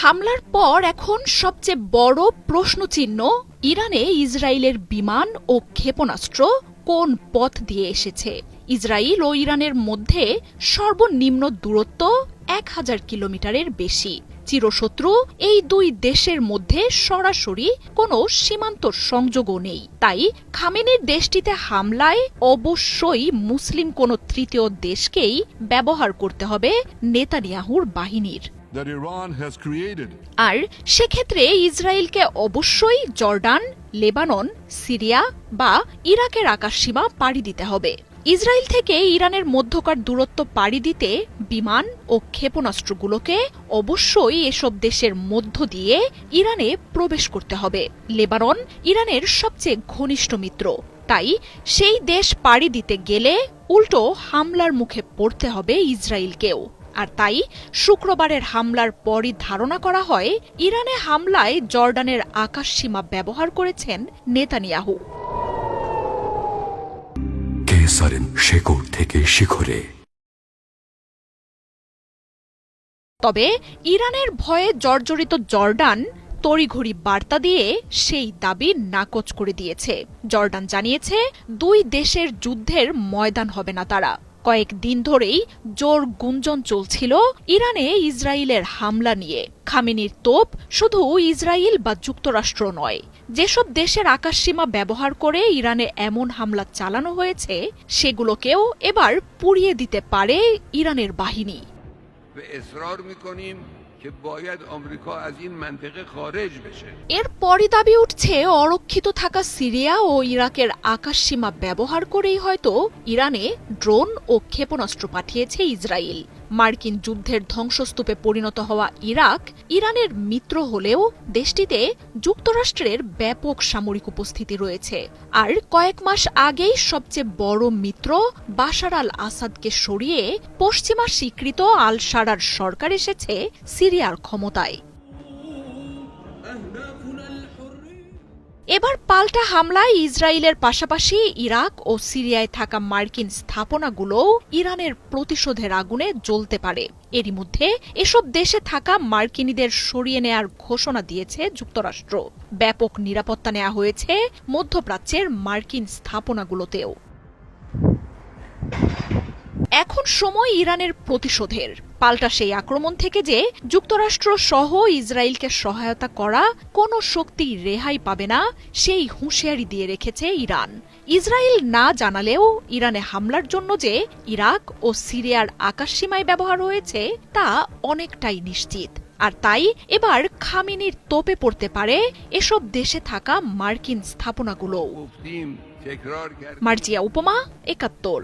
হামলার পর এখন সবচেয়ে বড় প্রশ্নচিহ্ন ইরানে ইসরায়েলের বিমান ও ক্ষেপণাস্ত্র কোন পথ দিয়ে এসেছে? ইসরায়েল ও ইরানের মধ্যে সর্বনিম্ন দূরত্ব এক হাজার কিলোমিটারের বেশি। চিরশত্রু এই দুই দেশের মধ্যে সরাসরি কোনো সীমান্ত সংযোগও নেই। তাই খামেনির দেশটিতে হামলায় অবশ্যই মুসলিম কোনো তৃতীয় দেশকেই ব্যবহার করতে হবে নেতানিয়াহুর বাহিনীর। আর সেক্ষেত্রে ইসরায়েলকে অবশ্যই জর্ডান, লেবানন, সিরিয়া বা ইরাকের আকাশসীমা পাড়ি দিতে হবে। ইসরায়েল থেকে ইরানের মধ্যকার দূরত্ব পাড়ি দিতে বিমান ও ক্ষেপণাস্ত্রগুলোকে অবশ্যই এসব দেশের মধ্য দিয়ে ইরানে প্রবেশ করতে হবে। লেবানন ইরানের সবচেয়ে ঘনিষ্ঠ মিত্র। তাই সেই দেশ পাড়ি দিতে গেলে উল্টো হামলার মুখে পড়তে হবে ইসরায়েলকেও। আর তাই শুক্রবারের হামলার পরই ধারণা করা হয় ইরানে হামলায় জর্ডানের আকাশসীমা ব্যবহার করেছেন নেতানিয়াহু। কেসারেন শেকড় থেকে শিখরে। তবে ইরানের ভয়ে জর্জরিত জর্ডান তড়িঘড়ি বার্তা দিয়ে সেই দাবি নাকচ করে দিয়েছে। জর্ডান জানিয়েছে দুই দেশের যুদ্ধের ময়দান হবে না তারা। কয়েক দিন ধরেই জোর গুঞ্জন চলছিল ইরানে ইসরায়েলের হামলা নিয়ে। খামেনির তোপ শুধু ইসরায়েল বা যুক্তরাষ্ট্র নয়। যেসব দেশের আকাশসীমা ব্যবহার করে ইরানে এমন হামলা চালানো হয়েছে, সেগুলোকেও এবার পুড়িয়ে দিতে পারে ইরানের বাহিনী। و اصرار میکنیم که باید آمریکا از این منطقه خارج بشه এরপরই দাবি উঠছে অরক্ষিত থাকা সিরিয়া ও ইরাকের আকাশসীমা ব্যবহার করেই হয়তো ইরানে ড্রোন ও ক্ষেপণাস্ত্র পাঠিয়েছে ইসরায়েল মার্কিন যুদ্ধের ধ্বংসস্তূপে পরিণত হওয়া ইরাক, ইরানের মিত্র হলেও দেশটিতে যুক্তরাষ্ট্রের ব্যাপক সামরিক উপস্থিতি রয়েছে। আর কয়েক মাস আগেই সবচেয়ে বড় মিত্র বাশার আল আসাদকে সরিয়ে পশ্চিমা স্বীকৃত আল সারার সরকার এসেছে সিরিয়ার ক্ষমতায়। এবার পাল্টা হামলায় ইসরায়েলের পাশাপাশি ইরাক ও সিরিয়ায় থাকা মার্কিন স্থাপনাগুলোও ইরানের প্রতিশোধের আগুনে জ্বলতে পারে। এরই মধ্যে এসব দেশে থাকা মার্কিনীদের সরিয়ে নেয়ার ঘোষণা দিয়েছে যুক্তরাষ্ট্র। ব্যাপক নিরাপত্তা নেওয়া হয়েছে মধ্যপ্রাচ্যের মার্কিন স্থাপনাগুলোতেও। এখন সময় ইরানের প্রতিশোধের। পাল্টা সেই আক্রমণ থেকে যে যুক্তরাষ্ট্র সহ ইসরায়েলকে সহায়তা করা কোনো শক্তি রেহাই পাবে না, সেই হুঁশিয়ারি দিয়ে রেখেছে ইরান। ইসরায়েল না জানালেও ইরানে হামলার জন্য যে ইরাক ও সিরিয়ার আকাশসীমায় ব্যবহার হয়েছে, তা অনেকটাই নিশ্চিত। আর তাই এবার খামিনির তোপে পড়তে পারে এসব দেশে থাকা মার্কিন স্থাপনাগুলো। মার্জিয়া উপমা, একাত্তর।